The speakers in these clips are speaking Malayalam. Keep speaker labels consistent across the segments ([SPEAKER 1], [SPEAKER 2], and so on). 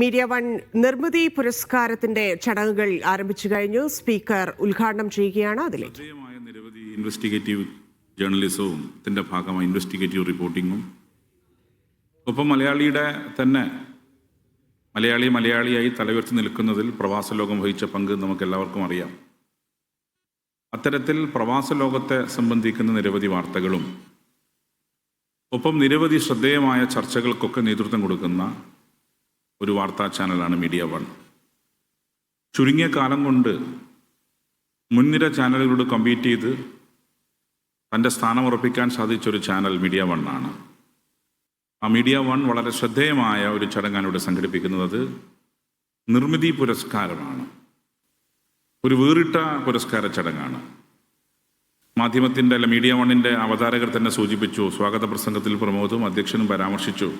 [SPEAKER 1] മീഡിയ വൺ നിർമ്മിതി പുരസ്കാരത്തിന്റെ ചടങ്ങുകൾ ആരംഭിച്ചു കഴിഞ്ഞു. സ്പീക്കർ ഉദ്ഘാടനം ചെയ്യുകയാണ് അതിലേക്ക്.
[SPEAKER 2] നിരവധി ഇൻവെസ്റ്റിഗേറ്റീവ് ജേർണലിസവും ഇതിന്റെ ഭാഗമായി ഇൻവെസ്റ്റിഗേറ്റീവ് റിപ്പോർട്ടിങ്ങും. ഒപ്പം മലയാളിയുടെ തന്നെ മലയാളി മലയാളിയായി തലയുയർത്തി നിൽക്കുന്നതിൽ പ്രവാസ ലോകം വഹിച്ച പങ്ക് നമുക്ക് എല്ലാവർക്കും അറിയാം. അത്തരത്തിൽ പ്രവാസ ലോകത്തെ സംബന്ധിക്കുന്ന നിരവധി വാർത്തകളും ഒപ്പം നിരവധി ശ്രദ്ധേയമായ ചർച്ചകൾക്കൊക്കെ നേതൃത്വം കൊടുക്കുന്ന ഒരു വാർത്താ ചാനലാണ് മീഡിയ വൺ. ചുരുങ്ങിയ കാലം കൊണ്ട് മുൻനിര ചാനലുകളോട് കമ്പീറ്റ് ചെയ്ത് തന്റെ സ്ഥാനം ഉറപ്പിക്കാൻ സാധിച്ച ഒരു ചാനൽ മീഡിയ വൺ ആണ്. ആ മീഡിയ വൺ വളരെ ശ്രദ്ധേയമായ ഒരു ചടങ്ങാണ് ഇവിടെ സംഘടിപ്പിക്കുന്നത്. നിർമ്മിതി പുരസ്കാരമാണ്. ഒരു വേറിട്ട പുരസ്കാര ചടങ്ങാണ്. മാധ്യമത്തിന്റെ അല്ല മീഡിയ വണ്ണിന്റെ അവതാരകർ തന്നെ സൂചിപ്പിച്ചു സ്വാഗത പ്രസംഗത്തിൽ പ്രമോദും അധ്യക്ഷനും പരാമർശിച്ചു.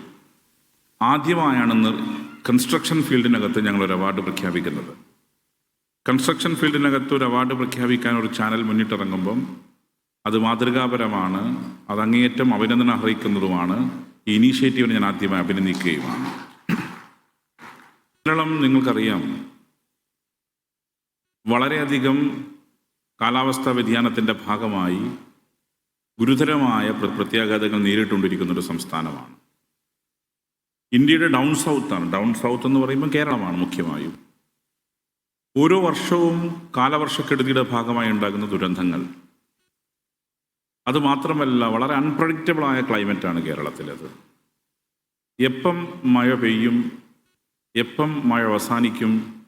[SPEAKER 2] ആദ്യമായാണ് കൺസ്ട്രക്ഷൻ ഫീൽഡിനകത്ത് ഒരു അവാർഡ് പ്രഖ്യാപിക്കുന്നത്. കൺസ്ട്രക്ഷൻ ഫീൽഡിനകത്ത് ഒരു അവാർഡ് പ്രഖ്യാപിക്കാൻ ഒരു ചാനൽ മുന്നിട്ടിറങ്ങുമ്പം അത് മാതൃകാപരമാണ് അത് അങ്ങേയറ്റം അഭിനന്ദനം അർഹിക്കുന്നതുമാണ് ഈ ഇനീഷ്യേറ്റീവിനെ ഞാൻ ആദ്യമായി അഭിനന്ദിക്കുകയുമാണ്. കേരളം നിങ്ങൾക്കറിയാം വളരെയധികം കാലാവസ്ഥാ വ്യതിയാനത്തിന്റെ ഭാഗമായി ഗുരുതരമായ പ്ര- പ്രത്യാഘാതങ്ങൾ നേരിട്ടുകൊണ്ടിരിക്കുന്ന ഒരു സംസ്ഥാനമാണ്. ഇന്ത്യയുടെ ഡൗൺ സൗത്താണ് ഡൗൺ സൗത്ത് എന്ന് പറയുമ്പോൾ കേരളമാണ് മുഖ്യമായും. ഓരോ വർഷവും കാലവർഷക്കെടുതിയുടെ ഭാഗമായി ഉണ്ടാകുന്ന ദുരന്തങ്ങൾ. അതുമാത്രമല്ല വളരെ അൺപ്രഡിക്റ്റബിളായ ക്ലൈമറ്റാണ് കേരളത്തിലത്. എപ്പം മഴ പെയ്യും എപ്പം മഴ അവസാനിക്കും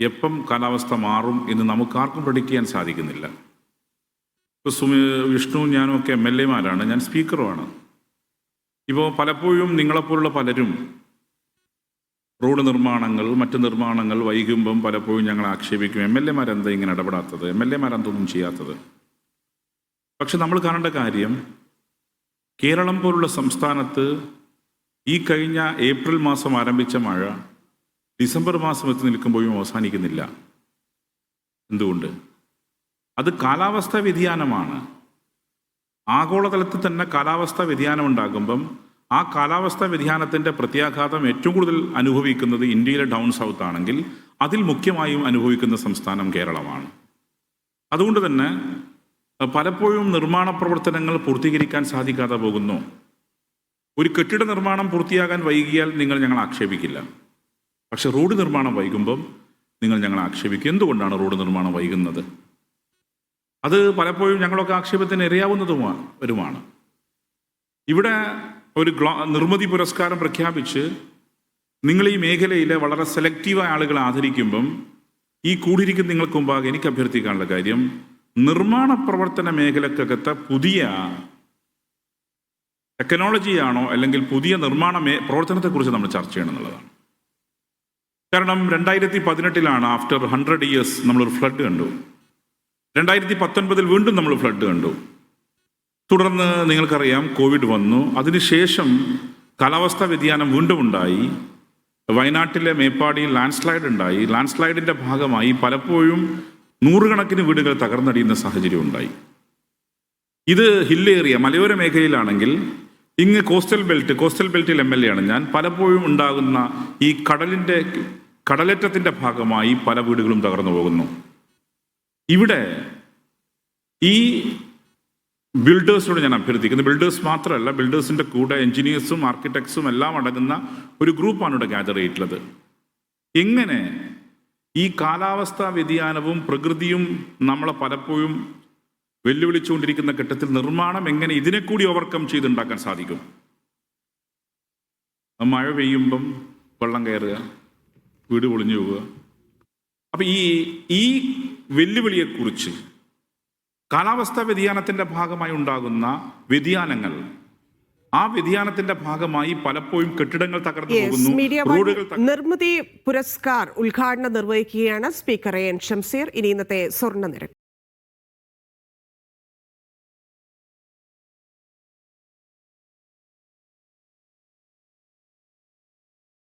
[SPEAKER 2] എപ്പം കാലാവസ്ഥ മാറും എന്ന് നമുക്കാർക്കും പ്രഡിക്റ്റ് ചെയ്യാൻ സാധിക്കുന്നില്ല. ഇപ്പോൾ സുമി വിഷ്ണു ഞാനും ഒക്കെ എം എൽ എമാരാണ് ഞാൻ സ്പീക്കറുമാണ് ഇപ്പോൾ പലപ്പോഴും നിങ്ങളെപ്പോലുള്ള പലരും റോഡ് നിർമ്മാണങ്ങൾ മറ്റ് നിർമ്മാണങ്ങൾ വൈകുമ്പം പലപ്പോഴും ഞങ്ങൾ ആക്ഷേപിക്കും. എം എൽ എമാരെന്താ ഇങ്ങനെ ഇടപെടാത്തത്? എം എൽ എമാരെന്തൊന്നും ചെയ്യാത്തത്? പക്ഷെ നമ്മൾ കാണേണ്ട കാര്യം കേരളം പോലുള്ള സംസ്ഥാനത്ത് ഈ കഴിഞ്ഞ ഏപ്രിൽ മാസം ആരംഭിച്ച മഴ ഡിസംബർ മാസം എത്തി നിൽക്കുമ്പോഴും അവസാനിക്കുന്നില്ല. എന്തുകൊണ്ട്? അത് കാലാവസ്ഥാ വ്യതിയാനമാണ്. ആഗോളതലത്തിൽ തന്നെ കാലാവസ്ഥാ വ്യതിയാനം ഉണ്ടാകുമ്പം ആ കാലാവസ്ഥാ വ്യതിയാനത്തിന്റെ പ്രത്യാഘാതം ഏറ്റവും കൂടുതൽ അനുഭവിക്കുന്നത് ഇന്ത്യയിലെ ഡൗൺ സൗത്ത് ആണെങ്കിൽ അതിൽ മുഖ്യമായും അനുഭവിക്കുന്ന സംസ്ഥാനം കേരളമാണ്. അതുകൊണ്ട് തന്നെ പലപ്പോഴും നിർമ്മാണ പ്രവർത്തനങ്ങൾ പൂർത്തീകരിക്കാൻ സാധിക്കാതെ പോകുന്നു. ഒരു കെട്ടിട നിർമ്മാണം പൂർത്തിയാകാൻ വൈകിയാൽ നിങ്ങൾ ഞങ്ങൾ ആക്ഷേപിക്കില്ല. പക്ഷെ റോഡ് നിർമ്മാണം വൈകുമ്പം നിങ്ങൾ ഞങ്ങൾ ആക്ഷേപിക്കും. എന്തുകൊണ്ടാണ് റോഡ് നിർമ്മാണം വൈകുന്നത്? അത് പലപ്പോഴും ഞങ്ങളൊക്കെ ആക്ഷേപത്തിന് ഇരയാവുന്നതുമാണ് വരുമാണ്. ഇവിടെ ഒരു ഗ്ലോ നിർമ്മിതി പുരസ്കാരം പ്രഖ്യാപിച്ച് നിങ്ങൾ ഈ മേഖലയിലെ വളരെ സെലക്റ്റീവായ ആളുകളെ ആദരിക്കുമ്പം ഈ കൂടിയിരിക്കുന്ന നിങ്ങൾക്ക് മുമ്പാകെ എനിക്ക് അഭ്യർത്ഥിക്കാനുള്ള കാര്യം നിർമ്മാണ പ്രവർത്തന മേഖലക്കകത്ത് പുതിയ ടെക്നോളജിയാണോ അല്ലെങ്കിൽ പുതിയ നിർമ്മാണ മേ പ്രവർത്തനത്തെക്കുറിച്ച് നമ്മൾ ചർച്ച ചെയ്യണം എന്നുള്ളതാണ്. കാരണം രണ്ടായിരത്തി പതിനെട്ടിലാണ് ആഫ്റ്റർ ഹൺഡ്രഡ് ഇയേഴ്സ് നമ്മളൊരു ഫ്ലഡ് കണ്ടു. രണ്ടായിരത്തി പത്തൊൻപതിൽ വീണ്ടും നമ്മൾ ഫ്ലഡ് കണ്ടു. തുടർന്ന് നിങ്ങൾക്കറിയാം കോവിഡ് വന്നു. അതിനുശേഷം കാലാവസ്ഥാ വ്യതിയാനം വീണ്ടും ഉണ്ടായി. വയനാട്ടിലെ മേപ്പാടിയിൽ ലാൻഡ് സ്ലൈഡ് ഉണ്ടായി. ലാൻഡ് സ്ലൈഡിന്റെ ഭാഗമായി പലപ്പോഴും നൂറുകണക്കിന് വീടുകൾ തകർന്നടിയുന്ന സാഹചര്യം ഉണ്ടായി. ഇത് ഹിൽ ഏരിയ മലയോര മേഖലയിലാണെങ്കിൽ ഇങ്ങ് കോസ്റ്റൽ ബെൽറ്റ് കോസ്റ്റൽ ബെൽറ്റിൽ എം എൽ എ ആണ് ഞാൻ. പലപ്പോഴും ഉണ്ടാകുന്ന ഈ കടലിന്റെ കടലേറ്റത്തിന്റെ ഭാഗമായി പല വീടുകളും തകർന്നു പോകുന്നു. ഇവിടെ ഈ ബിൽഡേഴ്സിനോട് ഞാൻ അഭ്യർത്ഥിക്കുന്നത് ബിൽഡേഴ്സ് മാത്രമല്ല ബിൽഡേഴ്സിന്റെ കൂടെ എഞ്ചിനീയേഴ്സും ആർക്കിടെക്ട്സും എല്ലാം അടങ്ങുന്ന ഒരു ഗ്രൂപ്പാണ് ഇവിടെ ഗ്യാദർ ചെയ്തിട്ടുള്ളത്. എങ്ങനെ ഈ കാലാവസ്ഥാ വ്യതിയാനവും പ്രകൃതിയും നമ്മളെ പലപ്പോഴും വെല്ലുവിളിച്ചുകൊണ്ടിരിക്കുന്ന ഘട്ടത്തിൽ നിർമ്മാണം എങ്ങനെ ഇതിനെ കൂടി ഓവർകം ചെയ്തുണ്ടാക്കാൻ സാധിക്കും? മഴ പെയ്യുമ്പം വെള്ളം കയറുക വീട് പൊളിഞ്ഞു പോവുക. അപ്പം ഈ ഈ വെല്ലുവിളിയെക്കുറിച്ച് കാലാവസ്ഥാ വ്യതിയാനത്തിന്റെ ഭാഗമായി ഉണ്ടാകുന്ന വ്യതിയാനങ്ങൾ. ആ വ്യതിയാനത്തിന്റെ ഭാഗമായി പലപ്പോഴും കെട്ടിടങ്ങൾ തകർന്നു പോകുന്നു റോഡുകൾ
[SPEAKER 1] നിർമ്മിതി പുരസ്കാർ ഉദ്ഘാടനം നിർവഹിക്കുകയാണ് സ്പീക്കർ എൻ ഷംസീർ. ഇനി ഇന്നത്തെ സ്വർണ നിരക്ക്